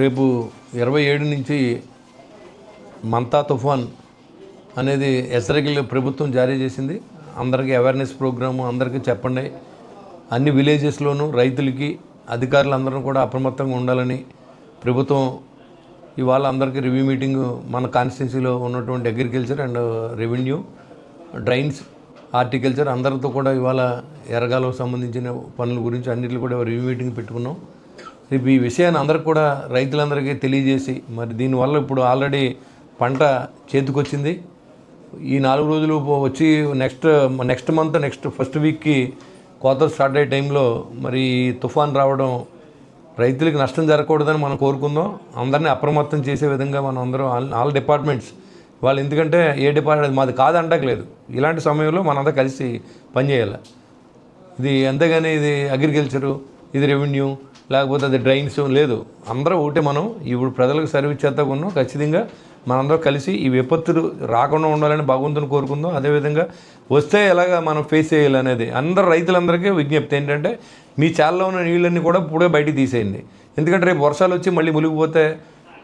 రేపు ఇరవై ఏడు నుంచి మంతా తుఫాన్ అనేది ఎసరగిల్ ప్రభుత్వం జారీ చేసింది. అందరికీ అవేర్నెస్ ప్రోగ్రాము అందరికీ చెప్పండి. అన్ని విలేజెస్లోనూ రైతులకి అధికారులందరూ కూడా అప్రమత్తంగా ఉండాలని ప్రభుత్వం ఇవాళ అందరికీ రివ్యూ మీటింగ్ మన కాన్స్టిట్యున్సీలో ఉన్నటువంటి agriculture and revenue drains horticulture అందరితో కూడా ఇవాళ ఎరగాలకు సంబంధించిన పనుల గురించి అన్నింటిలో కూడా రివ్యూ మీటింగ్ పెట్టుకున్నాం. రేపు ఈ విషయాన్ని అందరికి కూడా రైతులందరికీ తెలియజేసి మరి దీనివల్ల ఇప్పుడు ఆల్రెడీ పంట చేతికొచ్చింది. ఈ నాలుగు రోజులు వచ్చి next next month next first వీక్కి కోత స్టార్ట్ అయ్యే టైంలో మరి తుఫాన్ రావడం రైతులకు నష్టం జరగకూడదని మనం కోరుకుందాం. అందరినీ అప్రమత్తం చేసే విధంగా మనం అందరం ఆల్ ఆల్ డిపార్ట్మెంట్స్ వాళ్ళు ఎందుకంటే ఏ డిపార్ట్మెంట్ మాది కాదంటట్లేదు ఇలాంటి సమయంలో మనందరం కలిసి పనిచేయాలి. ఇది అంతేగాని ఇది అగ్రికల్చరు ఇది రెవెన్యూ లేకపోతే అది డ్రైన్స్ లేదు. అందరూ ఒకటే మనం. ఇప్పుడు ప్రజలకు సర్వీస్ చేస్తా ఉన్నాం ఖచ్చితంగా మనందరం కలిసి ఈ విపత్తులు రాకుండా ఉండాలని భగవంతుని కోరుకుందాం. అదేవిధంగా వస్తే ఎలాగ మనం ఫేస్ చేయాలి అనేది అందరు రైతులందరికీ విజ్ఞప్తి ఏంటంటే మీ చాలలో ఉన్న నీళ్ళన్నీ కూడా ఇప్పుడే బయటికి తీసేయండి. ఎందుకంటే రేపు వర్షాలు వచ్చి మళ్ళీ మునిగిపోతే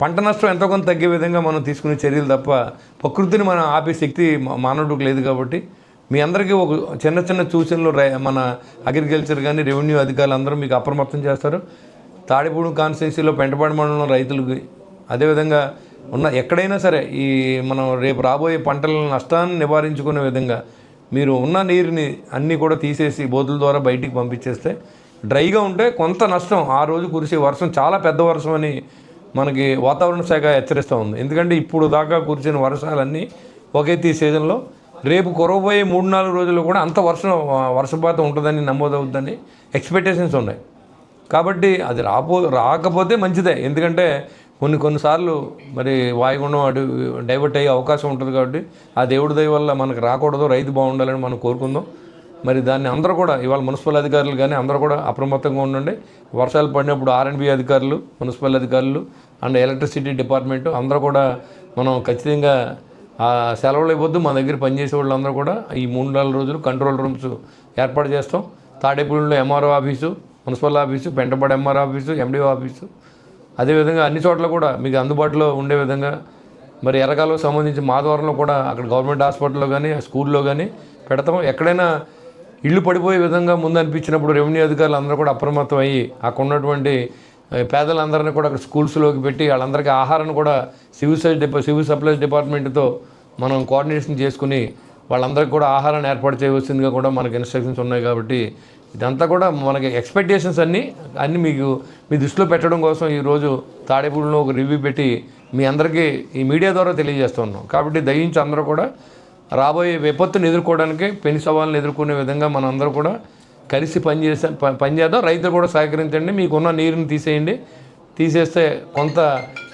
పంట నష్టం ఎంతో కొంత తగ్గే విధంగా మనం తీసుకునే చర్యలు తప్ప ప్రకృతిని మనం ఆపే శక్తి మానవుడికి లేదు కాబట్టి మీ అందరికీ ఒక చిన్న చిన్న సూచనలు రై మన అగ్రికల్చర్ కానీ రెవెన్యూ అధికారులు అందరూ మీకు అప్రమత్తం చేస్తారు. తాడిపూడి కాన్స్టిట్యున్సీలో పెంటపాడు మండలం రైతులకి అదేవిధంగా ఉన్న ఎక్కడైనా సరే ఈ మనం రేపు రాబోయే పంటల నష్టాన్ని నివారించుకునే విధంగా మీరు ఉన్న నీరుని అన్నీ కూడా తీసేసి బోతుల ద్వారా బయటికి పంపించేస్తే డ్రైగా ఉంటే కొంత నష్టం ఆ రోజు కురిసే వర్షం చాలా పెద్ద వర్షం అని మనకి వాతావరణ శాఖ హెచ్చరిస్తూ ఉంది. ఎందుకంటే ఇప్పుడు దాకా కురిసిన వర్షాలన్నీ ఒకే తీ సీజన్లో రేపు కురవబోయే మూడు నాలుగు రోజులు కూడా అంత వర్షం వర్షపాతం ఉంటుందని నమోదవుద్దని ఎక్స్పెక్టేషన్స్ ఉన్నాయి. కాబట్టి అది రాపో రాకపోతే మంచిదే. ఎందుకంటే కొన్ని కొన్నిసార్లు మరి వాయుగుండం అటు డైవర్ట్ అయ్యే అవకాశం ఉంటుంది కాబట్టి ఆ దేవుడి దయ వల్ల మనకు రాకూడదు రైతు బాగుండాలని మనం కోరుకుందాం. మరి దాన్ని అందరూ కూడా ఇవాళ మున్సిపల్ అధికారులు కానీ అందరూ కూడా అప్రమత్తంగా ఉండండి. వర్షాలు పడినప్పుడు ఆర్ఎండ్బి అధికారులు మున్సిపల్ అధికారులు అండ్ ఎలక్ట్రిసిటీ డిపార్ట్మెంట్ అందరూ కూడా మనం ఖచ్చితంగా ఆ సెలవులు ఇవ్వద్దు మా దగ్గర పనిచేసే వాళ్ళందరూ కూడా ఈ మూడు నాలుగు రోజులు కంట్రోల్ రూమ్స్ ఏర్పాటు చేస్తాం. తాడేపల్లిలో MRO office municipal office Pentapadu MRO office MDO office అదేవిధంగా అన్ని చోట్ల కూడా మీకు అందుబాటులో ఉండే విధంగా మరి ఎరకాలకు సంబంధించి మాధవరంలో కూడా అక్కడ గవర్నమెంట్ హాస్పిటల్లో కానీ స్కూల్లో కానీ పెడతాం. ఎక్కడైనా ఇల్లు పడిపోయే విధంగా ముందు అనిపించినప్పుడు రెవెన్యూ అధికారులు అందరూ కూడా అప్రమత్తం అయ్యి అక్కడ ఉన్నటువంటి పేదలందరినీ కూడా అక్కడ స్కూల్స్లోకి పెట్టి వాళ్ళందరికీ ఆహారాన్ని కూడా సివిల్ సైజ్ డిపా సివిల్ సప్లైస్ డిపార్ట్మెంట్తో మనం కోఆర్డినేషన్ చేసుకుని వాళ్ళందరికీ కూడా ఆహారాన్ని ఏర్పాటు చేయవలసిందిగా కూడా మనకి ఇన్స్ట్రక్షన్స్ ఉన్నాయి కాబట్టి ఇదంతా కూడా మనకి ఎక్స్పెక్టేషన్స్ అన్నీ అన్నీ మీకు మీ దృష్టిలో పెట్టడం కోసం ఈరోజు తాడేపూడిలో ఒక రివ్యూ పెట్టి మీ అందరికీ ఈ మీడియా ద్వారా తెలియజేస్తున్నాం కాబట్టి దయించి అందరూ కూడా రాబోయే విపత్తును ఎదుర్కోవడానికి పెను సవాళ్ళని ఎదుర్కొనే విధంగా మనం అందరూ కూడా కలిసి పనిచేసే పనిచేద్దాం. రైతులు కూడా సహకరించండి. మీకున్న నీరుని తీసేయండి. తీసేస్తే కొంత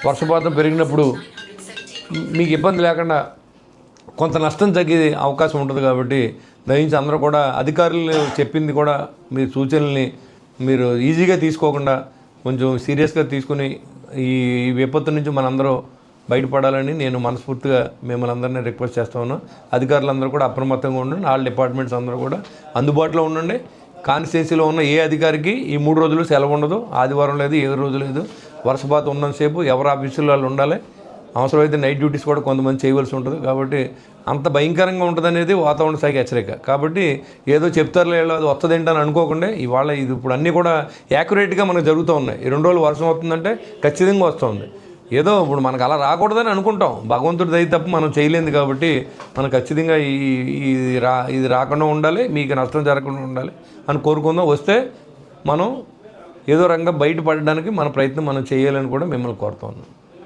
వర్షపాతం పెరిగినప్పుడు మీకు ఇబ్బంది లేకుండా కొంత నష్టం తగ్గే అవకాశం ఉంటుంది కాబట్టి దయించి అందరూ కూడా అధికారులు చెప్పింది కూడా మీ సూచనల్ని మీరు ఈజీగా తీసుకోకుండా కొంచెం సీరియస్గా తీసుకుని ఈ విపత్తు నుంచి మనందరూ బయటపడాలని నేను మనస్ఫూర్తిగా మిమ్మల్ని అందరినీ రిక్వెస్ట్ చేస్తా ఉన్నాను అధికారులందరూ కూడా అప్రమత్తంగా ఉండండి. ఆల్ డిపార్ట్మెంట్స్ అందరూ కూడా అందుబాటులో ఉండండి. కాన్స్టిట్యున్సీలో ఉన్న ఏ అధికారికి ఈ మూడు రోజులు సెలవు ఉండదు. ఆదివారం లేదు ఏ రోజు లేదు. వర్షపాతం ఉన్నంతసేపు ఎవరు ఆఫీసులో వాళ్ళు ఉండాలి. అవసరమైతే నైట్ డ్యూటీస్ కూడా కొంతమంది చేయవలసి ఉంటుంది. కాబట్టి అంత భయంకరంగా ఉంటుంది అనేది వాతావరణ శాఖ హెచ్చరిక. కాబట్టి ఏదో చెప్తారులే అది వస్తుంది ఏంటని అనుకోకుండా ఇవాళ ఇది ఇప్పుడు అన్నీ కూడా యాక్యురేట్గా మనకు జరుగుతూ ఉన్నాయి. ఈ రెండు రోజులు వర్షం వస్తుందంటే ఖచ్చితంగా వస్తుంది. ఏదో ఇప్పుడు మనకు అలా రాకూడదని అనుకుంటాం. భగవంతుడి దయ తప్ప మనం చేయలేదు కాబట్టి మనం ఖచ్చితంగా ఈ ఇది రా ఇది రాకుండా ఉండాలి. మీకు నష్టం జరగకుండా ఉండాలి అని కోరుకుందాం. వస్తే మనం ఏదో రంగం బయటపడడానికి మన ప్రయత్నం మనం చేయాలని కూడా మిమ్మల్ని కోరుతా